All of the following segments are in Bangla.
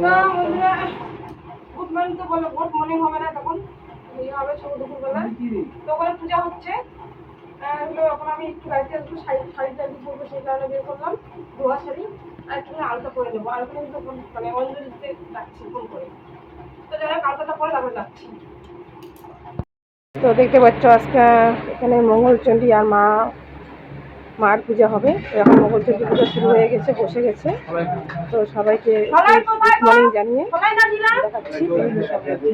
গুড মর্নিং তো বলো গুড মর্নিং হবে না তখন। এই হবে সব দুপুরবেলা। তো ওখানে পূজা হচ্ছে। আহ, হলো এখন আমি একটু বাড়িতে আসব শাড়ি পরবো সেই কারণে বের করলাম ধোয়া শাড়ি। আর একটু আলতা করে নেব। আলতা কিন্তু ফোন- মানে অঞ্জলিতে যাচ্ছি ফোন করে। তো যাই হোক আলতাটা পরে তারপরে যাচ্ছি। তো দেখতে পাচ্ছ আজকে এখানে মঙ্গলচণ্ডী আর মা মার পূজা হবে। এখন মঙ্গলচণ্ডী পূজা শুরু হয়ে গেছে বসে গেছে। তো সবাইকে গুড মর্নিং জানিয়ে দেখাচ্ছি।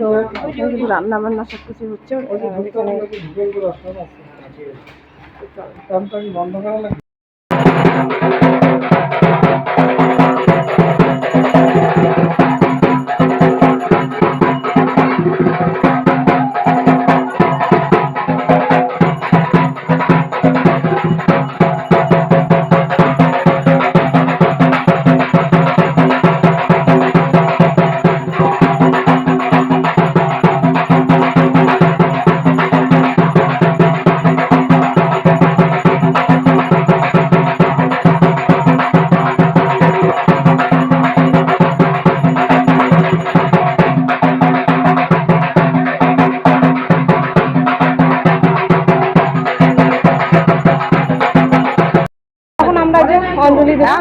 তো রান্না বান্না সব কিছু হচ্ছে ওই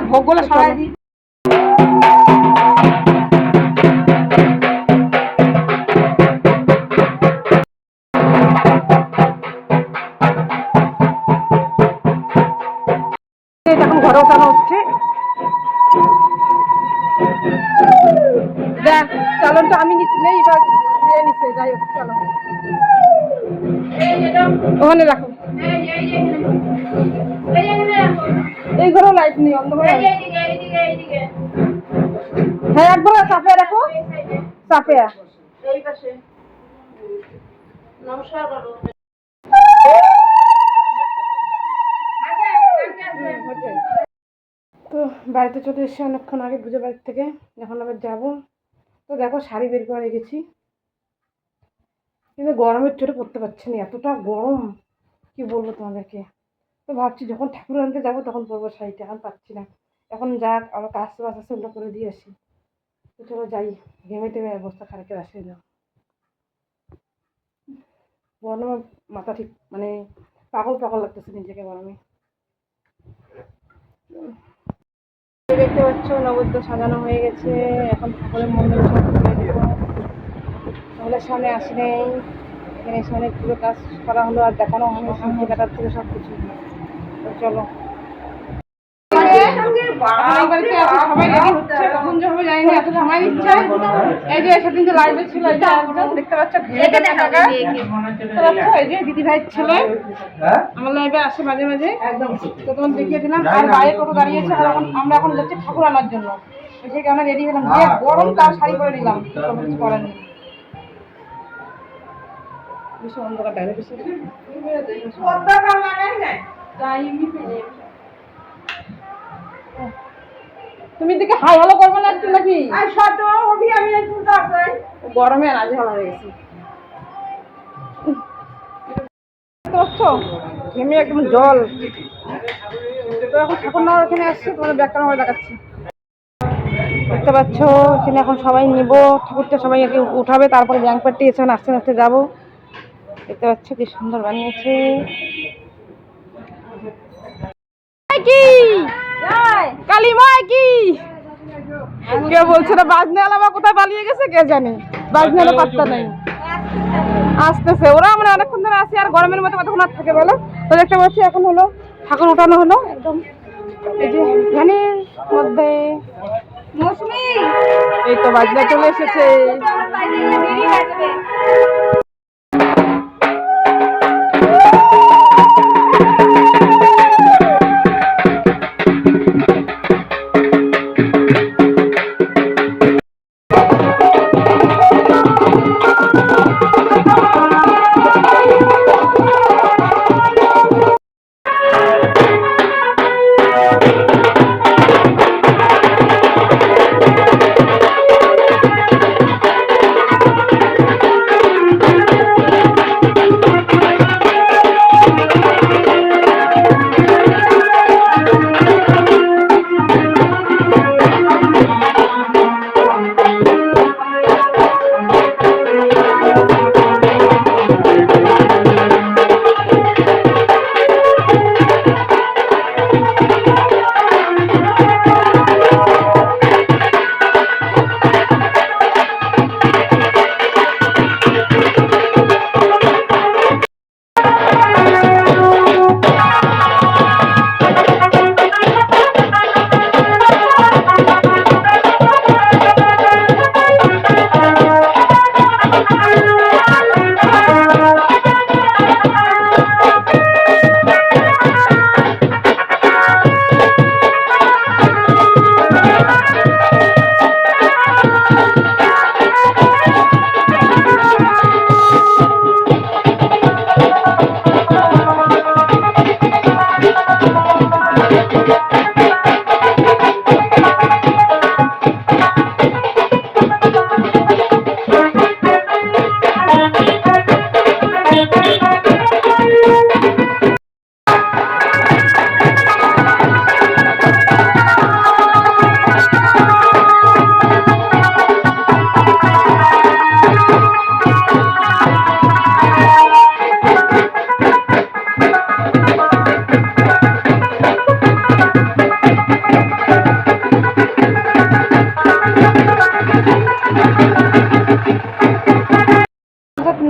ভোগগুলো সবাই দিই তো বাড়িতে চলে এসেছি অনেকক্ষণ আগে পুজো বাড়ির থেকে এখন আবার যাব। তো দেখো শাড়ি বের করে রেখেছি। কিন্তু গরমের চোটে পড়তে পারছি না এতটা গরম। কি বলব তোমাদেরকে? তো ভাবছি যখন ঠাকুর আনতে যাব তখন পরবো শাড়িটা এখন পাচ্ছি না। এখন যাক আমার কাজ বাস আছে ওগুলো করে দিয়ে আসি। তো চলো যাই ঘেমে টেমে অবস্থা খারাপের আসে না গরমে মাথা ঠিক মানে পাগল পাগল লাগতেছে নিজেকে গরমে দেখতে পাচ্ছ নবদ্য সাজানো হয়ে গেছে। এখন ঠাকুরের মন্দির তাহলে সামনে আসি নেই। এখানে সামনে পুরো কাজ করা হলো আর দেখানো হলো সামনে কাটার থেকে সব কিছু চলো সবাই হবে জানি না, এত সময় নিচ্ছে। এই যে সেদিন যে লাইভে ছিল, একজন দেখতে পাচ্ছ, ঘেমে গেছে পাচ্ছ, এই যে দিদি ভাইয়ের ছেলে আমার লাইভে আসে মাঝে মাঝে। তো তোমার দেখিয়েছিলাম আর বাইরে টোটো দাঁড়িয়েছে আর এখন আমরা এখন যাচ্ছি ঠাকুর আনার জন্য। সেই কারণে রেডি হলাম। যে গরম তার শাড়ি পরে নিলাম কিছু করার নেই। বেশি অন্ধকার বাইরে বেশি? তুমি দিকে হাই হলো করবে না একটু নাকি? গরমে আর আজে ভালো হয়ে গেছি। পাচ্ছ? ঘেমে একদম জল। তো এখন ঠাকুর নেওয়ার ওখানে আসছে তোমাদের ব্যাগ কারণ দেখাচ্ছি। দেখতে পাচ্ছ এখানে এখন সবাই নিব। ঠাকুরটা সবাই আগে উঠাবে তারপরে ব্যাংক পার্টি এসে আস্তে আস্তে যাব। দেখতে পাচ্ছ কি সুন্দর বানিয়েছে। কি? কালিমায় কি? কে বলছে না বাজনেওয়ালা বা কোথায় পালিয়ে গেছে কে জানে? বাজনেওয়ালা পাত্তা নেই। আসতেছে। ওরা আমরা অনেকক্ষণ ধরে আসি আর গরমের মধ্যে কতক্ষণ আর থাকে বলো? তো দেখতে পাচ্ছি এখন হলো ঠাকুর উঠানো হলো। একদম। এই যে ধানের মধ্যে। মৌসুমি! এই তো বাজনা চলে এসেছে।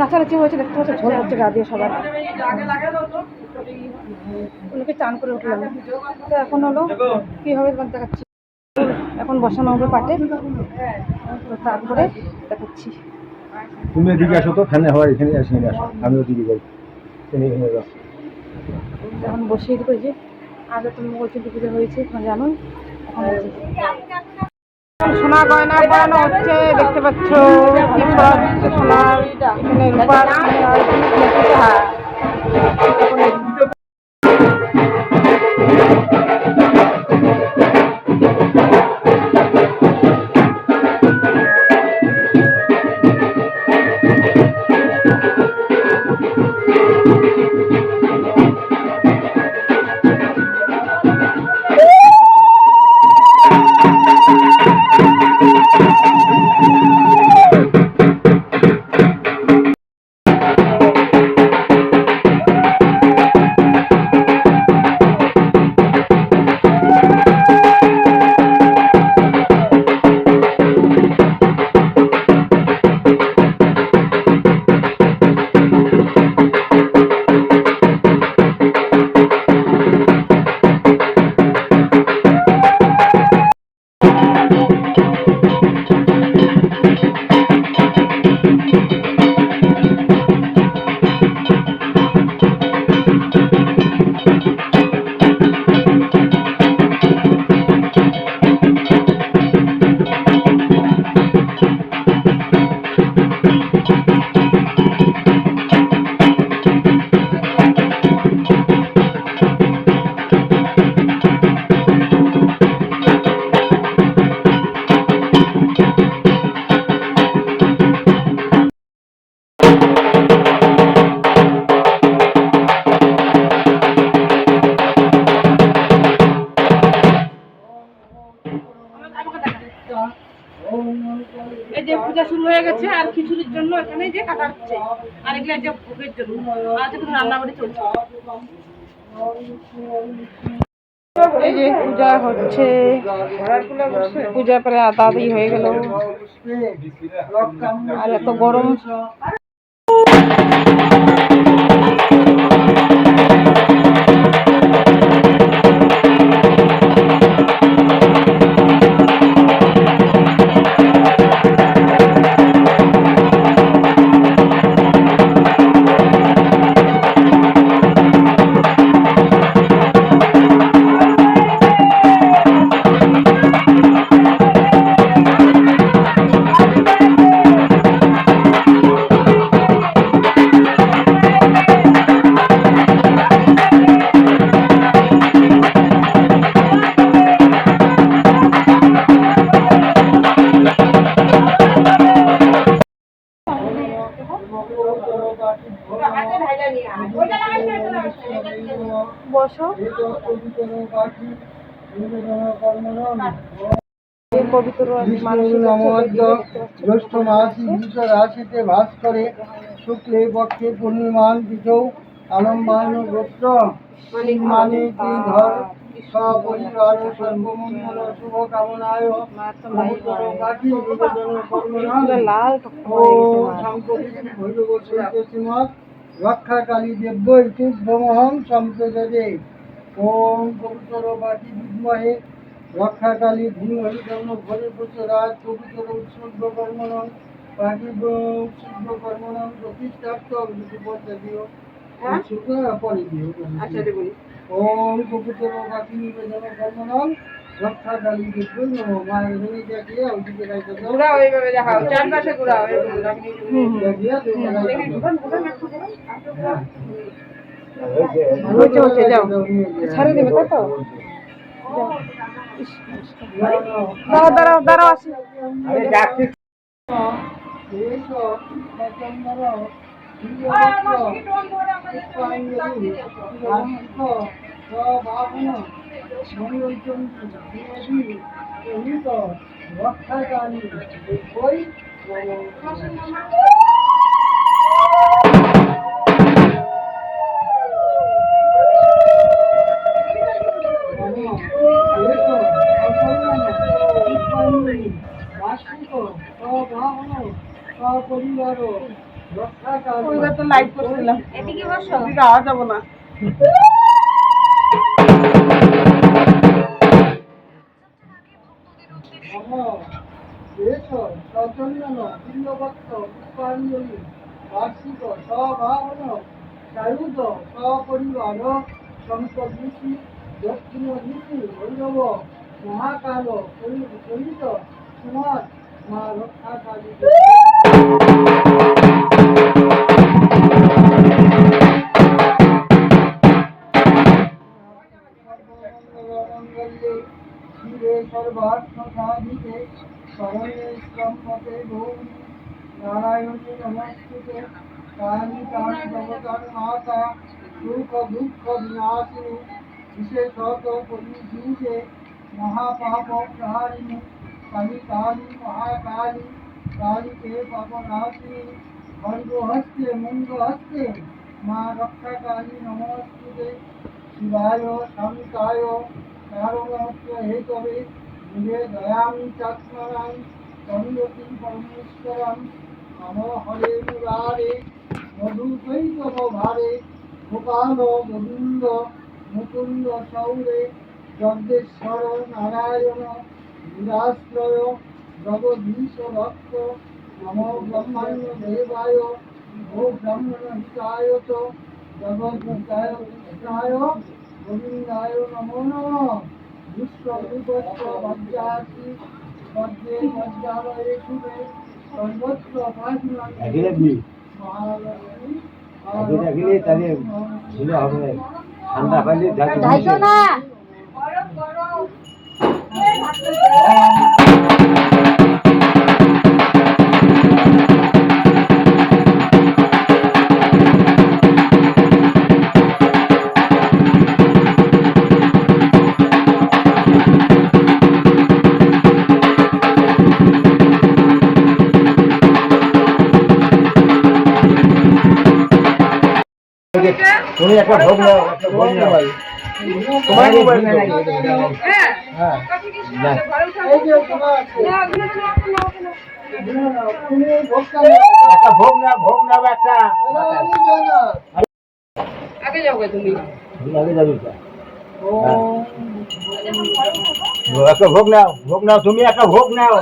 নাচানাচি হয়েছে দেখতে পাচ্ছ ঝোল হচ্ছে গা দিয়ে সবার। ওগুলোকে চান করে উঠলাম। তো এখন হলো কি হবে তোমার দেখাচ্ছি? এখন বসানো হবে পাটে। তো তারপরে দেখাচ্ছি। তুমি এদিকে আসো তো ফ্যানে হওয়া এখানে আসি এখানে আসো। আমি ওদিকে যাই। তুমি এখানে যাও। এখন বসিয়ে দিবো যে। আগে তুমি বলছি পুজো হয়েছে তোমরা জানো এখন। সোনা গয়না পরানো হচ্ছে দেখতে পাচ্ছ সোনার এখানে রূপার আর ভোগের জন্য। চলছে। এই যে পূজা হচ্ছে। পূজা পরে আদা দিয়ে হয়ে গেল। আর এত গরম। পবিত্র জ্যৈষ্ঠ মাস বিশ রাশিতে ভাস করে শুক্লে পক্ষে পূর্ণিমান আলম্বান গোত্র। মানে কি ধর সপরিবার সর্বমঙ্গল শুভ কামনায় পবিত্র পাখি নিবেদন ওম পবিত্র বাটি বিদ্মহে রক্ষা কালী ধীমহি জন্ম ঘরে প্রচরাজ পবিত্র উৎসর্গ কর্মণং পাটি উৎসর্গ কর্মণং প্রতিষ্ঠার্থ পথে দিও। শুক্র পরে দিও ওম পবিত্র বাটি নিবেদন কর্মণং রক্ষা কালী দেব্য মায়ের এখানে দেখে ওদিকে রাখতে ঘুরা ওইভাবে দেখাও। চারপাশে ঘুরা দেখিয়া তুমি হচ্ছে হচ্ছে যাও। ছাড়ে দেবে তাই তো? দাঁড়াও দাঁড়াও দাঁড়াও আসি। রক্ষাকারী ওইবার তো লাইভ করছিলাম। এদিকে বসো। এদিকে আওয়া যাব না। বার্ষিক সভাবন সায়ুধ সপরিবার সংকৃতি দক্ষিণ নীতি ভৈরব মহাকাল পরিত সমাজ মা রক্ষাকারী সর্বমঙ্গলে শিবে সর্বার্থ সাধিকে শরণে ত্রম্বকে গৌরী নারায়ণী নমস্তুতে কালী কালী জগতার কালী কালী মহাকালী কালীকে পাপনাশিনী খর্গহস্তে মুঙ্গহস্তে মা রক্ষাকালী নমস্তুতে শিবায় শান্তায় কারণত্ব হেতবে দিবে দয়ামি চাত্মনাং তন্যতি পরমেশ্বরম নম হরে মুরারে মধুচৈতব ভারে গোপাল গোবিন্দ মুকুন্দ সৌরে জগদেশ্বর নারায়ণ নিরাশ্রয় জগদীশ ভক্ত নম ব্রহ্মাণ্য দেবায় ও ব্রাহ্মণ হিতায় চ জগদ্ধায় গোবিন্দায় নমো নমঃ বিশ্বরূপস্য বজ্রাসি বজ্রে বজ্রালয়ে শুভে সর্বত্র হবে না। ঠান্ডা পাইলে তুমি একটা ভোগ নাও একটা ভোগ নাও তোমার মোবাইল হ্যাঁ। হ্যাঁ। না। না। একটা ভোগ নাও ভোগ একটা। না। আগে যাও তুমি। তুমি আগে যাবি একটা ভোগ নাও ভোগ নাও তুমি একটা ভোগ নাও।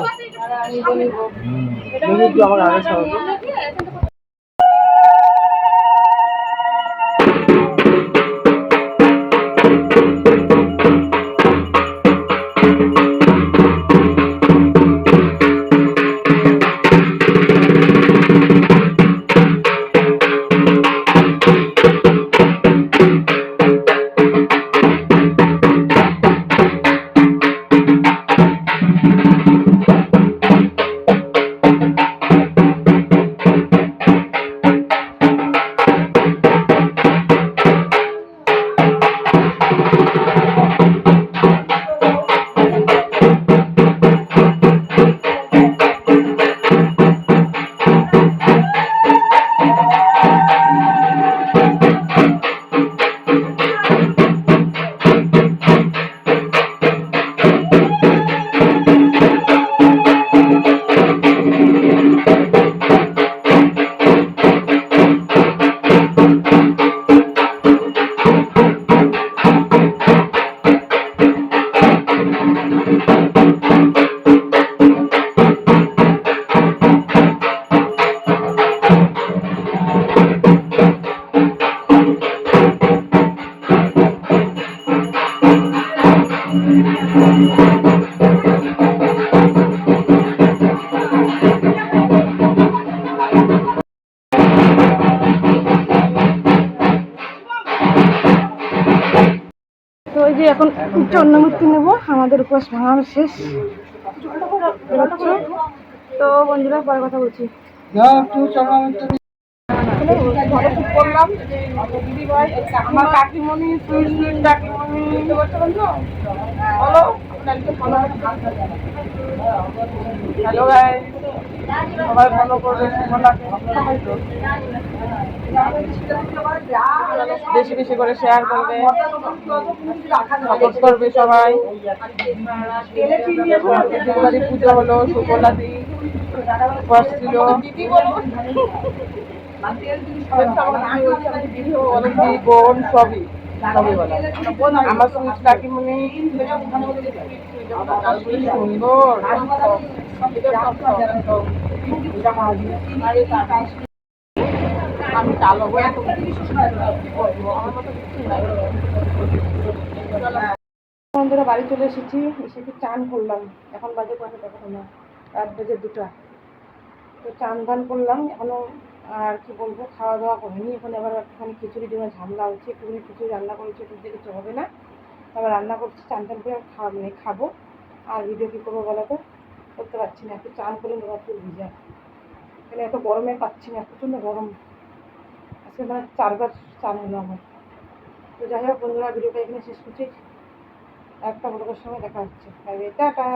তুমি আমার আগে আমাদের উপবাস ভাঙানো শেষ। তো বন্ধুরা পরে কথা বলছি। করলাম। দিদি ভাই, আমার কাকিমণি সুইট কাকিমণি। বলো হ্যালো গাই সবাই ফলো করবে বেশি বেশি করে শেয়ার করবে। সাপোর্ট করবে সবাই। পুজো হলো সুকলাদি বসছিল বোন সবই আমার সুন্দর আমি চালো বন্ধুরা, বাড়ি চলে এসেছি। এসে একটু চান করলাম। এখন বাজে কয়টা? দেখো না, রাত বাজে দুটা। তো চান দান করলাম, এখনও আর কি বলব খাওয়া দাওয়া করিনি। এখন আবার একটুখানি খিচুড়ি ডিমের ঝামলা হচ্ছে, একটুখানি খিচুড়ি রান্না করেছি, একটু দিয়ে কিছু হবে না। আবার রান্না করছি, চান টান করে খাওয়া মানে খাব। আর ভিডিও কী করব বলো তো? করতে পারছি না, একটু চান করে নেব একটু ভিজা এখানে এত গরমে পাচ্ছি না, প্রচণ্ড গরম। আজকে মানে চারবার চান হলো আমার। তো যাই হোক বন্ধুরা ভিডিওটা এখানে শেষ করছি। একটা বড়দের সঙ্গে দেখা হচ্ছে। টাটা!